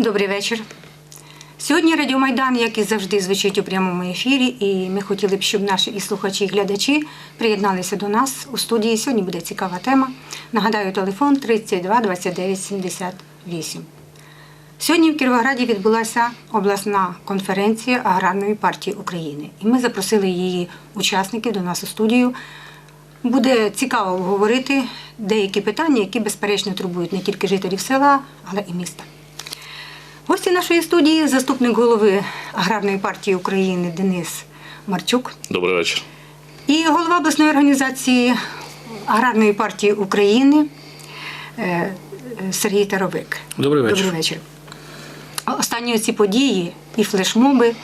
Добрий вечір. Сьогодні Радіо Майдан, як і завжди, звучить у прямому ефірі, і ми хотіли б, щоб наші і слухачі, і глядачі приєдналися до нас у студії. Сьогодні буде цікава тема. Нагадаю, телефон 32 29 78. Сьогодні в Кіровограді відбулася обласна конференція Аграрної партії України. І ми запросили її учасників до нас у студію. Буде цікаво обговорити деякі питання, які безперечно турбують не тільки жителів села, але і міста. Гості нашої студії заступник голови Аграрної партії України Денис Марчук Добрий вечір. і голова обласної організації Аграрної партії України е, Сергій Таровик. Добрий вечір. Добрий вечір. Останні ці події, і флешмоби,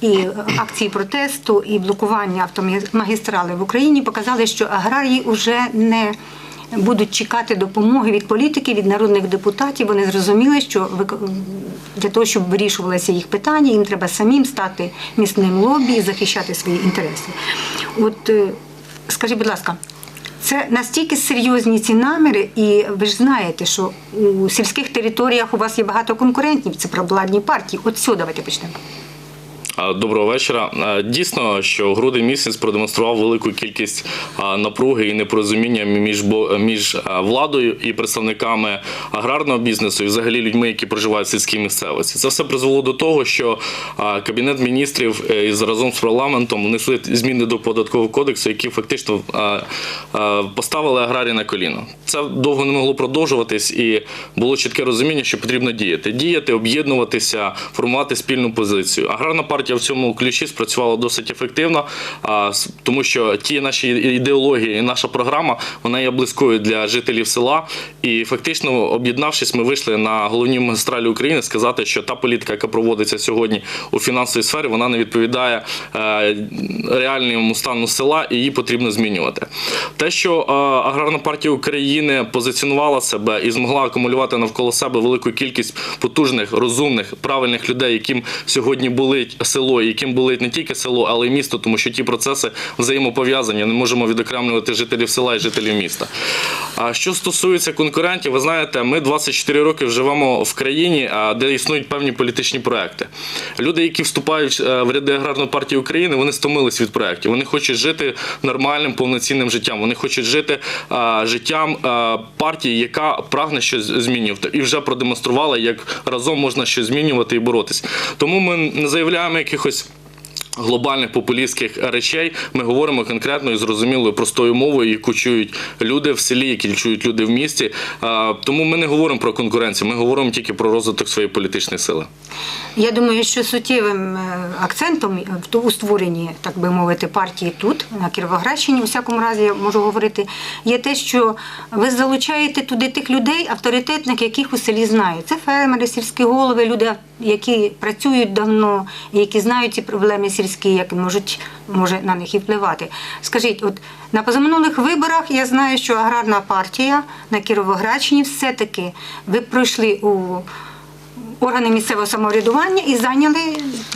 і акції протесту, і блокування автомагістрали в Україні показали, що аграрії вже не будуть чекати допомоги від політиків, від народних депутатів. Вони зрозуміли, що для того, щоб вирішувалися їх питання, їм треба самим стати міцним лобі і захищати свої інтереси. От е, скажіть, будь ласка. Це настільки серйозні ці наміри, і ви ж знаєте, що у сільських територіях у вас є багато конкурентів, це провладні партії. От сюди давайте почнемо. А, Доброго вечора. Дійсно, що грудень місяць продемонстрував велику кількість напруги і непорозуміння між між владою і представниками аграрного бізнесу, і взагалі людьми, які проживають в сільській місцевості. Це все призвело до того, що кабінет міністрів е, разом з парламентом внесли зміни до податкового кодексу, які фактично поставили аграрії на коліно. Це довго не могло продовжуватись, і було чітке розуміння, що потрібно діяти, діяти, об'єднуватися, формувати спільну позицію. Аграрна партія в цьому ключі спрацювала досить ефективно, тому що ті наші ідеології і наша програма вона є близькою для жителів села. І фактично, об'єднавшись, ми вийшли на головні магістралі України сказати, що та політика, яка проводиться сьогодні у фінансовій сфері, вона не відповідає е, реальному стану села, і її потрібно змінювати. Те, що е, аграрна партія України позиціонувала себе і змогла акумулювати навколо себе велику кількість потужних, розумних, правильних людей, яким сьогодні болить село, і яким болить не тільки село, але й місто, тому що ті процеси взаємопов'язані. Не можемо відокремлювати жителів села і жителів міста. А що стосується конкурентів, ви знаєте, ми 24 роки живемо в країні, де існують певні політичні проекти. Люди, які вступають е, в ряди аграрної партії України, вони стомились від проєктів. Вони хочуть жити нормальним, повноцінним життям. Вони хочуть жити життям партії, яка прагне щось змінювати, і вже продемонструвала, як разом можна щось змінювати і боротись. Тому ми не заявляємо якихось. Глобальних популістських речей ми говоримо конкретно і зрозумілою простою мовою, яку чують люди в селі, які чують люди в місті. Тому ми не говоримо про конкуренцію, ми говоримо тільки про розвиток своєї політичної сили. Я думаю, що суттєвим е, акцентом у створенні, так би мовити, партії тут, на Кіровоградщині, у всякому разі, я можу говорити, є те, що ви залучаєте туди тих людей, авторитетних, яких у селі знають. Це фермери, сільські голови, люди, які працюють давно, які знають ці проблеми сільські, які можуть може на них і впливати. Скажіть, от на позаминулих виборах я знаю, що аграрна партія на Кіровоградщині все-таки ви пройшли у органи місцевого самоврядування і зайняли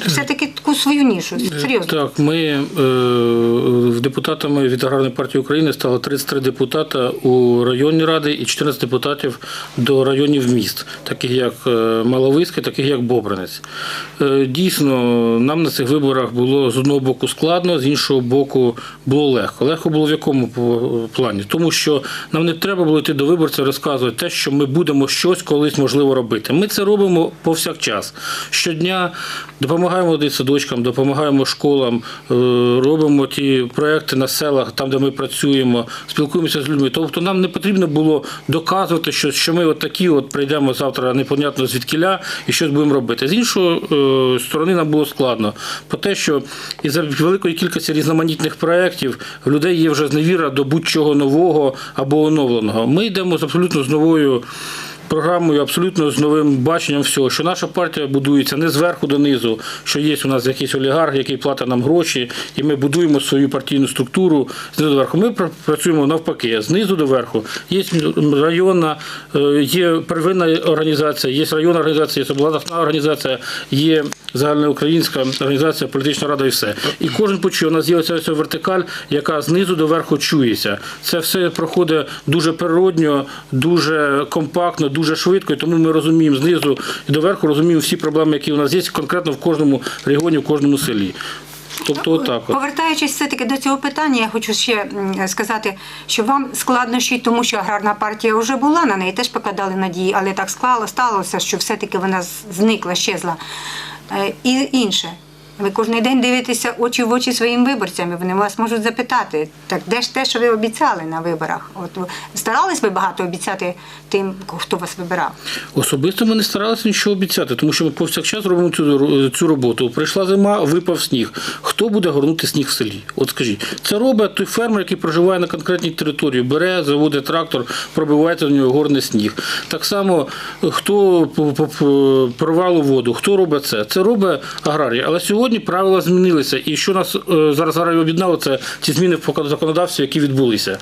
все-таки таку свою нішу. Серйозно. Так, ми е, депутатами від Аграрної партії України стало 33 депутата у районній ради і 14 депутатів до районів міст, таких як е, Маловиське, таких як Бобринець. Е, Дійсно, нам на цих виборах було з одного боку складно, з іншого боку було легко. Легко було в якому плані? Тому що нам не треба було йти до виборця і розказувати те, що ми будемо щось колись можливо робити. Ми це робимо повсякчас. Щодня допомагаємо дитсадочкам, допомагаємо школам, е, робимо ті проекти на селах, там, де ми працюємо, спілкуємося з людьми. Тобто нам не потрібно було доказувати, що, що ми от такі от прийдемо завтра непонятно звідкіля і щось будемо робити. З іншої е, сторони нам було складно. По те, що із за великої кількості різноманітних проєктів в людей є вже зневіра до будь-чого нового або оновленого. Ми йдемо з абсолютно з новою програмою, абсолютно з новим баченням всього, що наша партія будується не зверху донизу, що є у нас якийсь олігарх, який платить нам гроші, і ми будуємо свою партійну структуру знизу до верху. Ми пр- працюємо навпаки, знизу до верху. Є районна, е, є первинна організація, є районна організація, є обласна організація, є загальноукраїнська організація, політична рада і все. І кожен почує, у нас є оця вертикаль, яка знизу до верху чується. Це все проходить дуже природньо, дуже компактно, дуже швидко, і тому ми розуміємо знизу і доверху розуміємо всі проблеми, які у нас є конкретно в кожному регіоні, в кожному селі. Тобто, отак. От. Повертаючись все-таки до цього питання, я хочу ще сказати, що вам складнощі, тому що аграрна партія вже була, на неї теж покладали надії, але так склало, сталося, що все-таки вона зникла, щезла. Е, І інше. Ви кожен день дивитеся очі в очі своїм виборцям, і вони вас можуть запитати, так де ж те, що ви обіцяли на виборах? От ви старались би багато обіцяти тим, хто вас вибирав? Особисто ми не старалися нічого обіцяти, тому що ми повсякчас робимо цю, цю роботу. Прийшла зима, випав сніг. Хто буде горнути сніг в селі? От скажіть, це робить той фермер, який проживає на конкретній території, бере, заводить трактор, пробивається в нього горний сніг. Так само, хто по- воду, хто робить це? Це робить аграрія. Але сьогодні правила змінилися. І що нас е, зараз об'єднало, це ці зміни в законодавстві, які відбулися.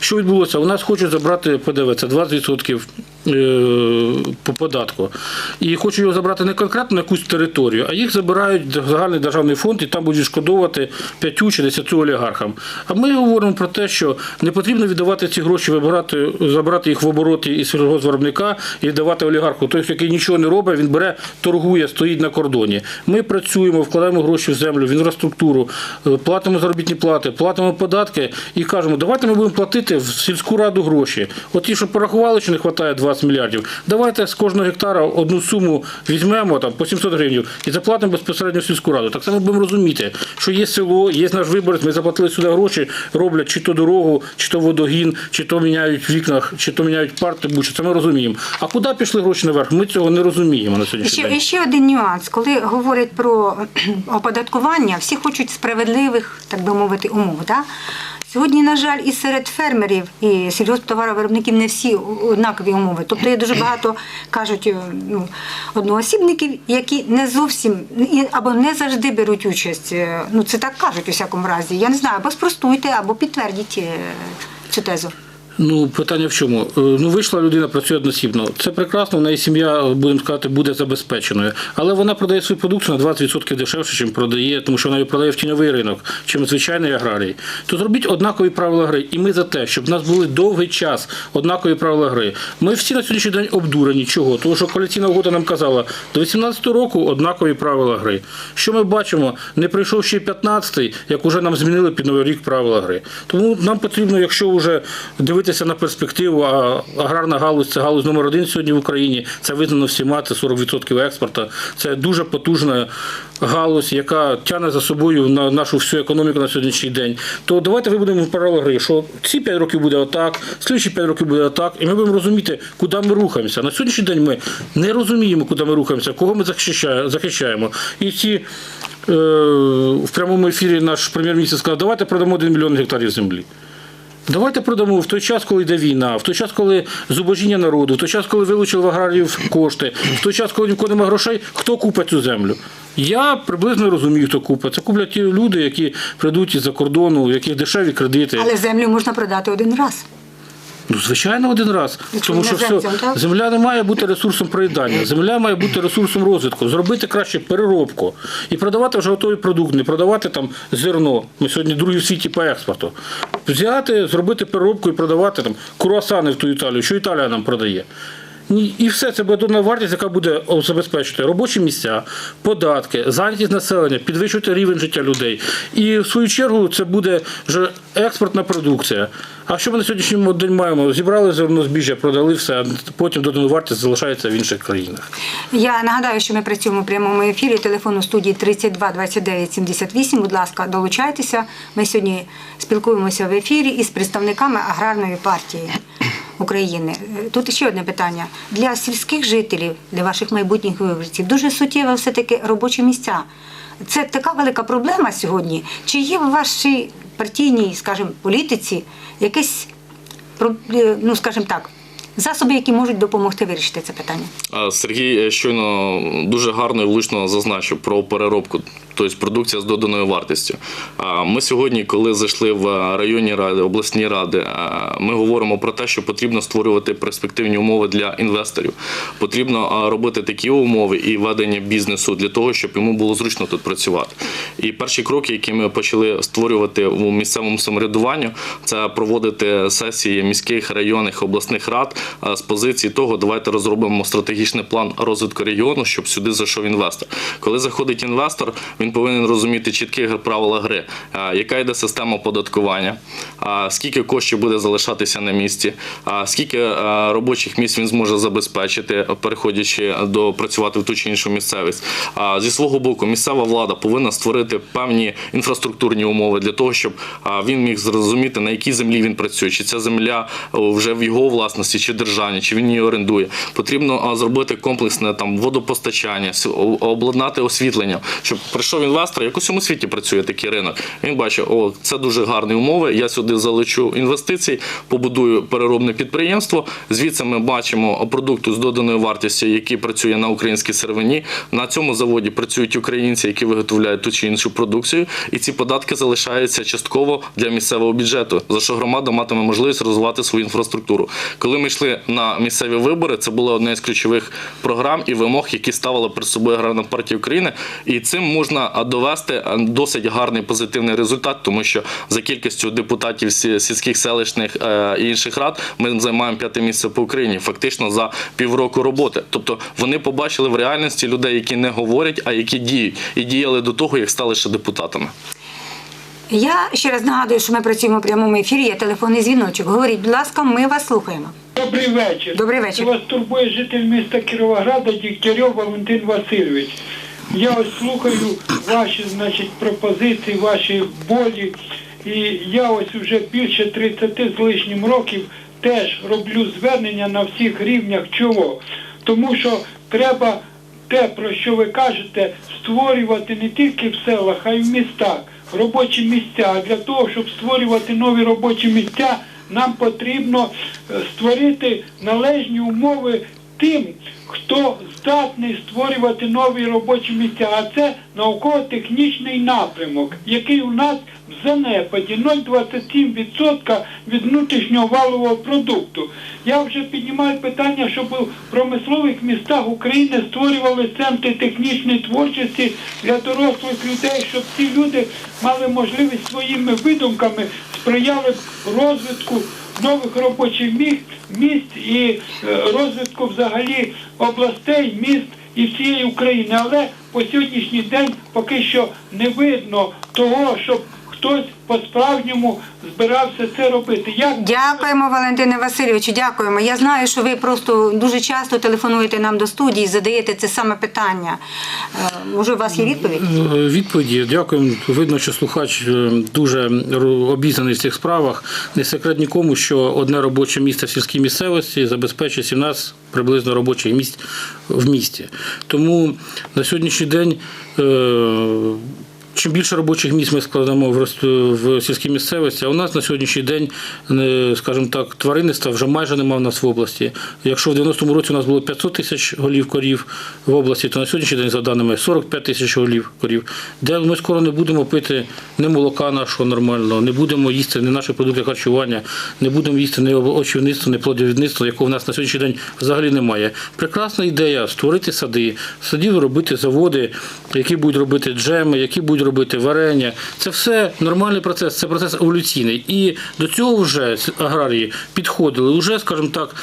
Що відбулося? У нас хочуть забрати ПДВ, це 20% е, по податку. І хочуть його забрати не конкретно на якусь територію, а їх забирають в загальний державний фонд і там будуть шкодувати 5 чи 10 олігархам. А ми говоримо про те, що не потрібно віддавати ці гроші, вибирати, забрати їх в обороті із сільгоспвиробника і віддавати олігарху. Той, який нічого не робить, він бере, торгує, стоїть на кордоні. Ми працюємо, вкладаємо гроші в землю, в інфраструктуру, е, платимо заробітні плати, платимо податки і кажемо, давайте ми будемо платити в сільську раду гроші. От ті, що порахували, що не вистачає 20 мільярдів, давайте з кожного гектара одну суму візьмемо там по 700 гривень і заплатимо безпосередньо сільську раду. Так само будемо розуміти, що є село, є наш виборець, ми заплатили сюди гроші, роблять чи то дорогу, чи то водогін, чи то міняють в вікнах, чи то міняють парти, будь-що. Це ми розуміємо. А куди пішли гроші наверх? Ми цього не розуміємо на сьогоднішній ще, день. і ще один нюанс. Коли говорять про оподаткування, всі хочуть справедливих, так би мовити, умов. Да? Сьогодні, на жаль, і серед фермерів, і сільгосптоваровиробників не всі однакові умови. Тобто є дуже багато, кажуть, е, ну, одноосібників, які не зовсім або не завжди беруть участь. Е, Ну, це так кажуть у всякому разі. Я не знаю, або спростуйте, або підтвердіть е, цю тезу. Ну, питання в чому? Е, Ну, вийшла людина, працює односібно. Це прекрасно, в неї сім'я, будемо сказати, буде забезпеченою. Але вона продає свою продукцію на 20% дешевше, ніж продає, тому що вона її продає в тіньовий ринок, чим звичайний аграрій. То зробіть однакові правила гри. І ми за те, щоб в нас були довгий час однакові правила гри. Ми всі на сьогоднішній день обдурені. Чого? Тому що коаліційна угода нам казала, до 18 року однакові правила гри. Що ми бачимо? Не прийшов ще 15-й, як уже нам змінили під новий рік правила гри. Тому нам потрібно, якщо вже дивитися на перспективу, а аграрна галузь це галузь номер один сьогодні в Україні. Це визнано всіма, це 40% експорту. Це дуже потужна галузь, яка тягне за собою на нашу всю економіку на сьогоднішній день. То давайте вибудемо правила гри, що ці 5 років буде отак, слідчі 5 років буде отак, і ми будемо розуміти, куди ми рухаємося. На сьогоднішній день ми не розуміємо, куди ми рухаємося, кого ми захищаємо. І ці е, в прямому ефірі наш прем'єр-міністр сказав, давайте продамо 1 мільйон гектарів землі. Давайте продамо в той час, коли йде війна, в той час, коли зубожіння народу, в той час, коли вилучили в аграріїв кошти, в той час, коли ні в кого немає грошей, хто купить цю землю? Я приблизно розумію, хто купить. Це куплять ті люди, які прийдуть із-за кордону, у яких дешеві кредити. Але землю можна продати один раз. Ну, звичайно, один раз. Тому що все, земля не має бути ресурсом проїдання. Земля має бути ресурсом розвитку. Зробити краще переробку і продавати вже готовий продукт, не продавати там зерно. Ми сьогодні другі в світі по експорту. Взяти, зробити переробку і продавати там круасани в ту Італію, що Італія нам продає. Ні, І все це буде додана вартість, яка буде забезпечувати робочі місця, податки, зайнятість населення, підвищувати рівень життя людей. І в свою чергу це буде вже експортна продукція. А що ми на сьогоднішній день маємо? Зібрали зерно збіжжя, продали все, а потім додану вартість залишається в інших країнах. Я нагадаю, що ми працюємо у прямому ефірі. Телефон у студії 32 29 78. Будь ласка, долучайтеся. Ми сьогодні спілкуємося в ефірі із представниками аграрної партії України. Тут ще одне питання для сільських жителів, для ваших майбутніх виборців. Дуже суттєво все таки робочі місця. Це така велика проблема сьогодні. Чи є в вашій партійній, скажімо, політиці якесь е, ну, скажімо так, засоби, які можуть допомогти вирішити це питання? Сергій е, щойно дуже гарно і влучно зазначив про переробку, тобто продукція з доданою вартістю. Ми сьогодні, коли зайшли в районні ради, обласні ради, ми говоримо про те, що потрібно створювати перспективні умови для інвесторів. Потрібно робити такі умови і ведення бізнесу для того, щоб йому було зручно тут працювати. І перші кроки, які ми почали створювати у місцевому самоврядуванню, це проводити сесії міських районних обласних рад е, з позиції того, давайте розробимо стратегічний план розвитку регіону, щоб сюди зайшов інвестор. Коли заходить інвестор, він повинен розуміти чіткі правила гри, яка йде система оподаткування, а скільки коштів буде залишатися на місці, скільки робочих місць він зможе забезпечити, переходячи до працювати в ту чи іншу місцевість. Зі свого боку, місцева влада повинна створити певні інфраструктурні умови для того, щоб він міг зрозуміти, на якій землі він працює, чи ця земля вже в його власності, чи державні, чи він її орендує. Потрібно зробити комплексне там водопостачання, обладнати освітлення, щоб прийшов інвестор, як у всьому світі працює такий ринок. Він бачить, о, це дуже гарні умови. Я сюди залечу інвестицій, побудую переробне підприємство. Звідси ми бачимо продукту з доданою вартістю, який працює на українській сировині. На цьому заводі працюють українці, які виготовляють ту чи іншу продукцію, і ці податки залишаються частково для місцевого бюджету, за що громада матиме можливість розвивати свою інфраструктуру. Коли ми йшли на місцеві вибори, це була одна із ключових програм і вимог, які ставила перед собою Аграрна партія України. І цим можна довести досить гарний позитивний результат, тому що за кількістю депутатів сільських селищних е, і інших рад ми займаємо п'яте місце по Україні, фактично за півроку роботи. Тобто вони побачили в реальності людей, які не говорять, а які діють, і діяли до того, як стали ще депутатами. Я ще раз нагадую, що ми працюємо в прямому ефірі. Є телефонний дзвіночок. Говоріть, будь ласка, ми вас слухаємо. Добрий вечір. Добрий вечір. Вас турбує житель міста Кіровограда Дігтярьов Валентин Васильович. Я ось слухаю ваші значить, пропозиції, ваші болі. І я ось вже більше 30 з лишнім років теж роблю звернення на всіх рівнях. Чого? Тому що треба те, про що ви кажете, створювати не тільки в селах, а й в містах робочі місця. А для того, щоб створювати нові робочі місця, нам потрібно е, створити належні умови тим, хто здатний створювати нові робочі місця. А це науково-технічний напрямок, який у нас в занепаді 0,27% від внутрішнього валового продукту. Я вже піднімаю питання, щоб у промислових містах України створювали центри технічної творчості для дорослих людей, щоб ці люди мали можливість своїми видумками сприяли розвитку нових робочих місць, місць і е, розвитку взагалі областей, міст і всієї України. Але по сьогоднішній день поки що не видно того, щоб хтось по-справжньому збирався це робити. Як Дякуємо, Валентине Васильовичу. Дякуємо. Я знаю, що ви просто дуже часто телефонуєте нам до студії, задаєте це саме питання. Е, Може, у вас є відповідь? Е, Відповіді, дякую. Видно, що слухач е, дуже обізнаний в цих справах. Не секрет нікому, що одне робоче місце в сільській місцевості забезпечує 17 приблизно робочих місць в місті. Тому на сьогоднішній день. Чим більше робочих місць ми складемо в, в сільській місцевості, а у нас на сьогоднішній день, е, скажімо так, тваринництва вже майже немає в нас в області. Якщо в 90-му році у нас було 500 тисяч голів корів в області, то на сьогоднішній день, за даними, 45 тисяч голів корів, де ми скоро не будемо пити ні молока нашого нормального, не будемо їсти ні наші продукти харчування, не будемо їсти ні очівництво, ні плодовідництво, якого в нас на сьогоднішній день взагалі немає. Прекрасна ідея створити сади, садів робити заводи, які будуть робити джеми, які будуть робити варення. Це все нормальний процес, це процес еволюційний. І до цього вже аграрії підходили, вже, скажімо так,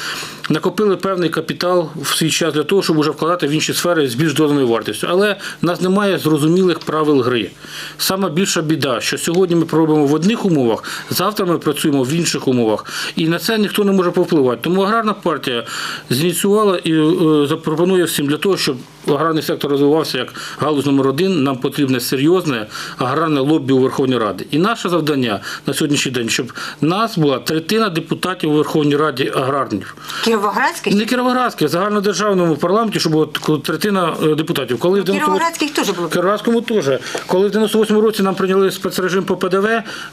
накопили певний капітал в свій час для того, щоб вже вкладати в інші сфери з більш доданою вартістю. Але в нас немає зрозумілих правил гри. Саме більша біда, що сьогодні ми робимо в одних умовах, завтра ми працюємо в інших умовах. І на це ніхто не може повпливати. Тому аграрна партія зініціювала і е, запропонує всім для того, щоб аграрний сектор розвивався як галузь номер один, нам потрібне серйозне аграрне лобі у Верховній Раді. І наше завдання на сьогоднішній день, щоб нас була третина депутатів у Верховній Раді аграрників. Кіровоградських? Не Кіровоградський, а загальнодержавному парламенті, щоб було третина е, депутатів. Коли в 98 Кіровоградських теж було. Кіровоградському теж. Коли в 98 році нам прийняли спецрежим по ПДВ,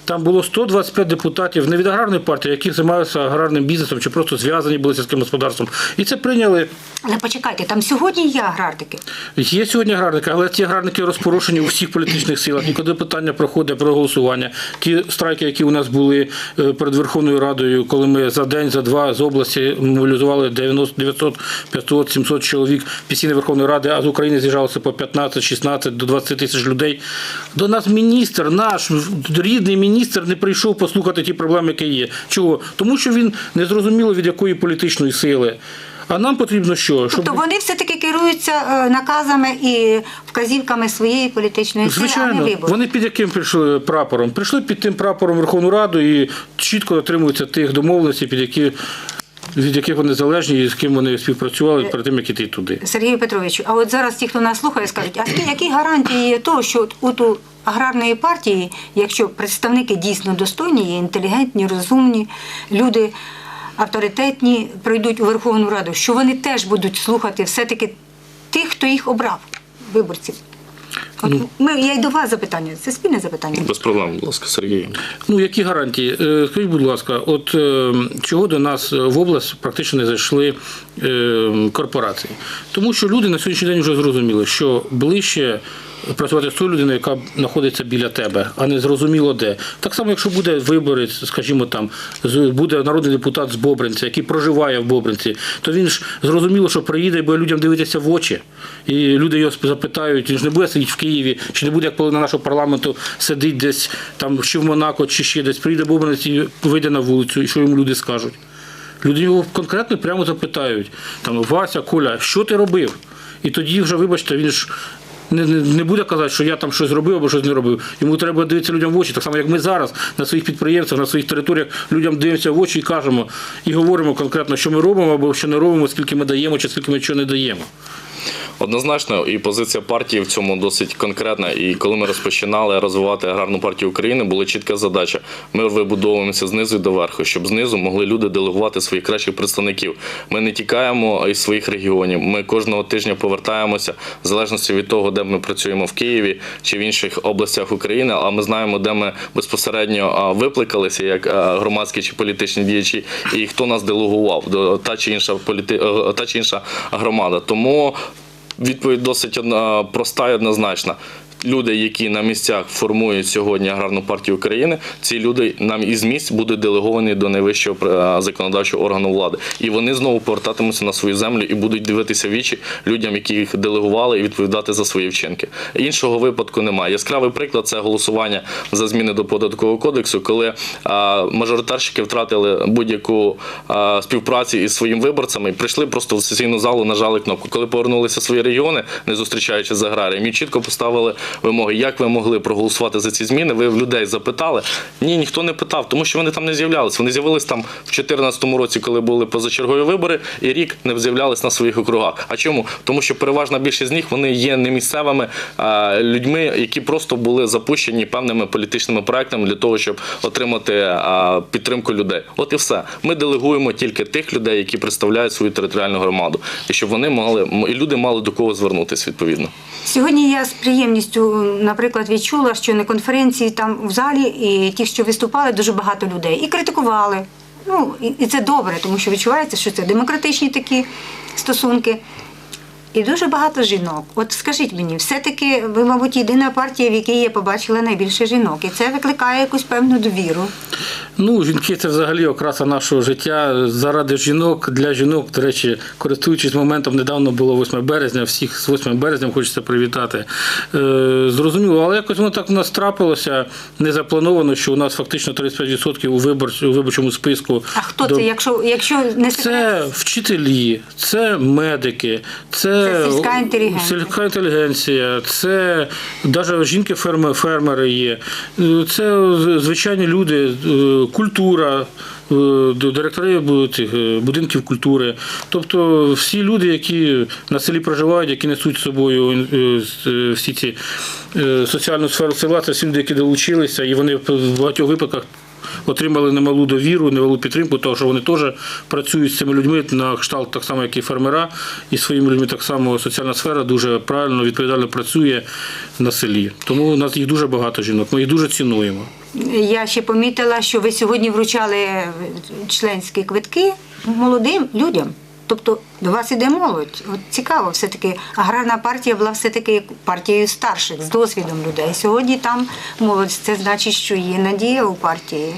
там було 125 депутатів не від аграрної партії, які займалися аграрним бізнесом чи просто зв'язані були з сільським господарством. І це прийняли. Але почекайте, там сьогодні є аграртики. Є сьогодні аграрники, але ці аграрники розпорошені у всіх політичних політичних силах, і коли питання проходить про голосування, ті страйки, які у нас були е, перед Верховною Радою, коли ми за день, за два з області мобілізували 90, 900, 500, 700 чоловік під стіни Верховної Ради, а з України з'їжджалося по 15, 16 до 20 тисяч людей. До нас міністр, наш рідний міністр, не прийшов послухати ті проблеми, які є. Чого? Тому що він не зрозуміло від якої політичної сили. А нам потрібно що? Щоб... Тобто вони все-таки керуються е, наказами і вказівками своєї політичної сили, а не вони під яким прийшли прапором? Прийшли під тим прапором Верховну Раду і чітко дотримуються тих домовленостей, під які від яких вони залежні і з ким вони співпрацювали перед тим, як іти туди. Сергію Петровичу, а от зараз ті, хто нас слухає, скажуть, а які- гарантії є того, що от у аграрної партії, якщо представники дійсно достойні, є інтелігентні, розумні, люди авторитетні, прийдуть у Верховну Раду, що вони теж будуть слухати все-таки тих, хто їх обрав, виборців. От ми, я й до вас запитання, це спільне запитання. Без проблем, будь ласка, Сергій. Ну, які гарантії? Е, Скажіть, будь ласка, от е, чого до нас в область практично не зайшли е, корпорації? Тому що люди на сьогоднішній день вже зрозуміли, що ближче працювати з тою людиною, яка знаходиться біля тебе, а не зрозуміло де. Так само, якщо буде виборець, скажімо там, буде народний депутат з Бобринця, який проживає в Бобринці, то він ж зрозуміло, що приїде і буде людям дивитися в очі. І люди його запитають, він ж не буде сидіти в Києві, чи не буде, як половина нашого парламенту сидить десь там чи в Монако, чи ще десь. Приїде Бобринець і вийде на вулицю, і що йому люди скажуть. Люди його конкретно прямо запитають: там, Вася, Коля, що ти робив? І тоді вже, вибачте, він ж. Не, не, буде казати, що я там щось зробив або щось не робив. Йому треба дивитися людям в очі. Так само, як ми зараз на своїх підприємствах, на своїх територіях людям дивимося в очі і кажемо, і говоримо конкретно, що ми робимо або що не робимо, скільки ми даємо, чи скільки ми чого не даємо. Однозначно, і позиція партії в цьому досить конкретна. І коли ми розпочинали розвивати аграрну партію України, була чітка задача. Ми вибудовуємося знизу до верху, щоб знизу могли люди делегувати своїх кращих представників. Ми не тікаємо із своїх регіонів. Ми кожного тижня повертаємося в залежності від того, де ми працюємо в Києві чи в інших областях України. А ми знаємо, де ми безпосередньо а, викликалися як громадські чи політичні діячі, і хто нас делегував та чи інша політи... е, та чи інша громада. Тому Відповідь досить одна, проста і однозначна. Люди, які на місцях формують сьогодні аграрну партію України, ці люди нам із місць будуть делеговані до найвищого е, законодавчого органу влади, і вони знову повертатимуться на свою землю і будуть дивитися вічі людям, які їх делегували, і відповідати за свої вчинки. Іншого випадку немає. Яскравий приклад це голосування за зміни до податкового кодексу, коли мажоритарщики втратили будь-яку співпрацю із своїм виборцями, прийшли просто в сесійну залу, нажали кнопку. Коли повернулися в свої регіони, не зустрічаючи з аграрієм, і чітко поставили вимоги, як ви могли проголосувати за ці зміни. Ви в людей запитали. Ні, ніхто не питав, тому що вони там не з'являлися. Вони з'явились там в 2014 році, коли були позачергові вибори, і рік не з'являлись на своїх округах. А чому? Тому що переважна більшість з них вони є не місцевими а, людьми, які просто були запущені певними політичними проектами для того, щоб отримати підтримку людей. От і все. Ми делегуємо тільки тих людей, які представляють свою територіальну громаду, і щоб вони мали і люди мали до кого звернутися відповідно. Сьогодні я з приємністю, наприклад, відчула, що на конференції там в залі і ті, що виступали, дуже багато людей і критикували. Ну і це добре, тому що відчувається, що це демократичні такі стосунки. І дуже багато жінок. От скажіть мені, все-таки ви, мабуть, єдина партія, в якій я побачила найбільше жінок, і це викликає якусь певну довіру. Ну, жінки це взагалі окраса нашого життя. Заради жінок, для жінок, до речі, користуючись моментом, недавно було 8 березня, всіх з 8 березням хочеться привітати. Е, зрозуміло, але якось воно так у нас трапилося, не заплановано, що у нас фактично 35% у, виборч, у виборчому списку. А хто до- це, якщо, якщо не секрет? Це вчителі, це медики, це, Це сільська інтелігенція. сільська інтелігенція, це навіть жінки фермери, є. Е, Це звичайні люди, е, культура. е, Директори е, будинків культури, тобто всі люди, які на селі проживають, які несуть з собою е, е, всі ці е, соціальну сферу села, це всі люди, які долучилися, і вони в багатьох випадках отримали немалу довіру, немалу підтримку, тому що вони теж працюють з цими людьми на кшталт так само, як і фермера, і своїми людьми так само соціальна сфера дуже правильно, відповідально працює на селі. Тому у нас їх дуже багато жінок, ми їх дуже цінуємо. Я ще помітила, що ви сьогодні вручали членські квитки молодим людям. Тобто до вас іде молодь. От цікаво, все-таки аграрна партія була все-таки партією старших з досвідом людей. Сьогодні там молодь. Це значить, що є надія у партії.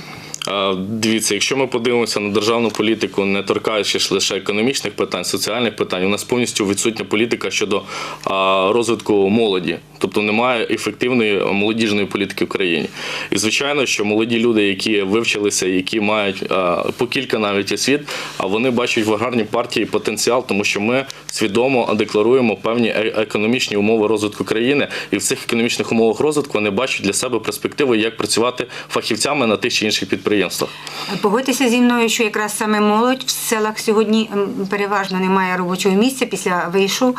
Е, Дивіться, якщо ми подивимося на державну політику, не торкаючись лише економічних питань, соціальних питань, у нас повністю відсутня політика щодо розвитку молоді. Тобто немає ефективної молодіжної політики в країні. І звичайно, що молоді люди, які вивчилися, які мають по кілька навіть освіт, а вони бачать в аграрній партії потенціал, тому що ми свідомо декларуємо певні е- економічні умови розвитку країни, і в цих економічних умовах розвитку вони бачать для себе перспективи, як працювати фахівцями на тих чи інших підприємствах. Погодьтеся зі мною, що якраз саме молодь в селах сьогодні переважно немає робочого місця після вишу.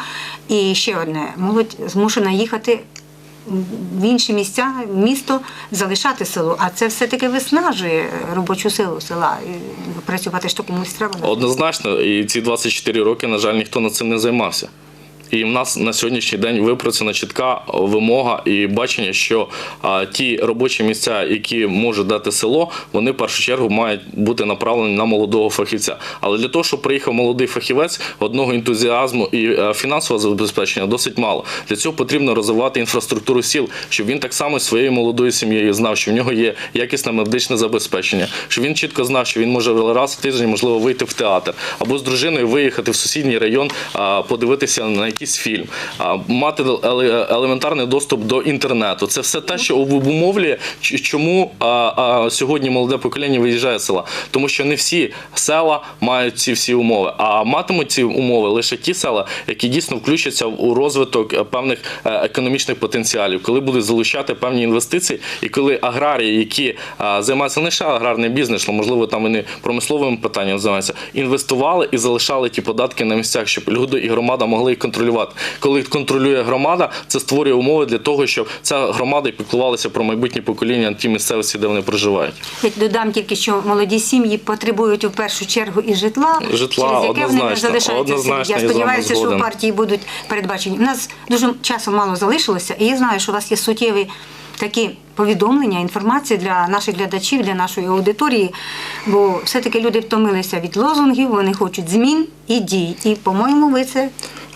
І ще одне молодь змушена їхати в інші місця, місто, залишати село. А це все-таки виснажує робочу силу села. І працювати ж то комусь треба. Однозначно, і ці 24 роки, на жаль, ніхто над цим не займався. І в нас на сьогоднішній день випрацьована чітка вимога і бачення, що ті робочі місця, які може дати село, вони в першу чергу мають бути направлені на молодого фахівця. Але для того, щоб приїхав молодий фахівець, одного ентузіазму і е, фінансового забезпечення досить мало. Для цього потрібно розвивати інфраструктуру сіл, щоб він так само своєю молодою сім'єю знав, що в нього є якісне медичне забезпечення, щоб він чітко знав, що він може раз в тиждень можливо вийти в театр або з дружиною виїхати в сусідній район, подивитися на якийсь фільм, мати елементарний доступ до інтернету. Це все те, що обумовлює, чому сьогодні молоде покоління виїжджає з села. Тому що не всі села мають ці всі умови, а матимуть ці умови лише ті села, які дійсно включаться у розвиток е, певних е, економічних потенціалів, коли будуть залучати певні інвестиції, і коли аграрії, які займаються не лише аграрним бізнесом, можливо, там вони промисловим питанням займаються, інвестували і залишали ті податки на місцях, щоб люди і громада могли їх контролювати. Коли контролює громада, це створює умови для того, щоб ця громада і піклувалася про майбутнє покоління тій місцевості, де вони проживають. Я додам тільки, що молоді сім'ї потребують у першу чергу і житла, Житла, через яке вони однозначно, залишаються. Я сподіваюся, що в партії будуть передбачені. У нас дуже часу мало залишилося, і я знаю, що у вас є суттєві такі повідомлення, інформація для наших глядачів, для нашої аудиторії. Бо все-таки люди втомилися від лозунгів, вони хочуть змін і дій. І, по-моєму, ви це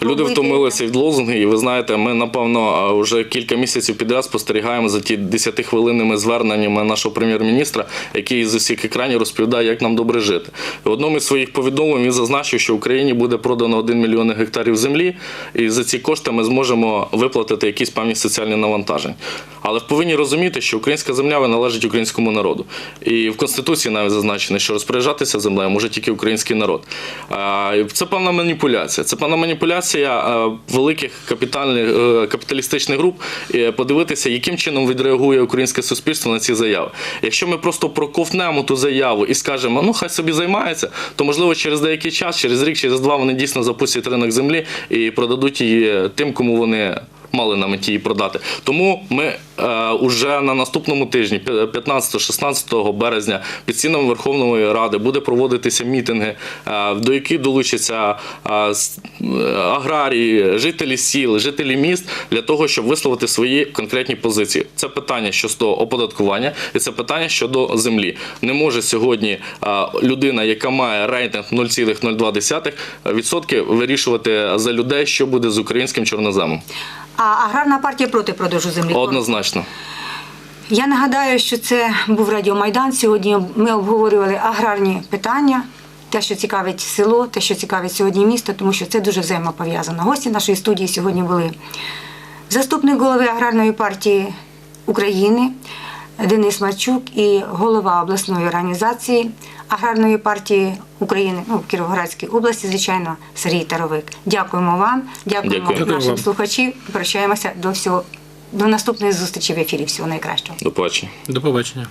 Люди втомилися від лозунги, і ви знаєте, ми напевно вже кілька місяців підряд спостерігаємо за ті 10-хвилинними зверненнями нашого прем'єр-міністра, який з усіх екранів розповідає, як нам добре жити. І в одному із своїх повідомлень він зазначив, що Україні буде продано 1 мільйон гектарів землі, і за ці кошти ми зможемо виплатити якісь певні соціальні навантаження. Але повинні розуміти, що українська земля належить українському народу. І в Конституції навіть зазначено, що розпоряджатися землею може тільки український народ. Це певна маніпуляція. Це певна маніпуляція е, великих капітальних е, капіталістичних груп. е, Подивитися, яким чином відреагує українське суспільство на ці заяви. Якщо ми просто проковтнемо ту заяву і скажемо, ну хай собі займається, то можливо через деякий час, через рік, через два вони дійсно запустять ринок землі і продадуть її тим, кому вони мали на меті її продати. Тому ми е, уже на наступному тижні, 15-16 березня, під стінами Верховної Ради буде проводитися мітинги, е, до яких долучаться е, аграрії, жителі сіл, жителі міст для того, щоб висловити свої конкретні позиції. Це питання щодо оподаткування і це питання щодо землі. Не може сьогодні людина, яка має рейтинг 0,02% відсотки, вирішувати за людей, що буде з українським чорноземом. А аграрна партія проти продажу землі. Однозначно. Я нагадаю, що це був Радіомайдан. Сьогодні ми обговорювали аграрні питання, те, що цікавить село, те, що цікавить сьогодні місто, тому що це дуже взаємопов'язано. Гості нашої студії сьогодні були заступник голови аграрної партії України Денис Мачук і голова обласної організації аграрної партії України ну, в Кіровоградській області, звичайно, Сергій Таровик. Дякуємо вам, дякуємо Дякую. нашим вам. слухачам. Прощаємося до всього до наступної зустрічі в ефірі. Всього найкращого. До побачення. До побачення.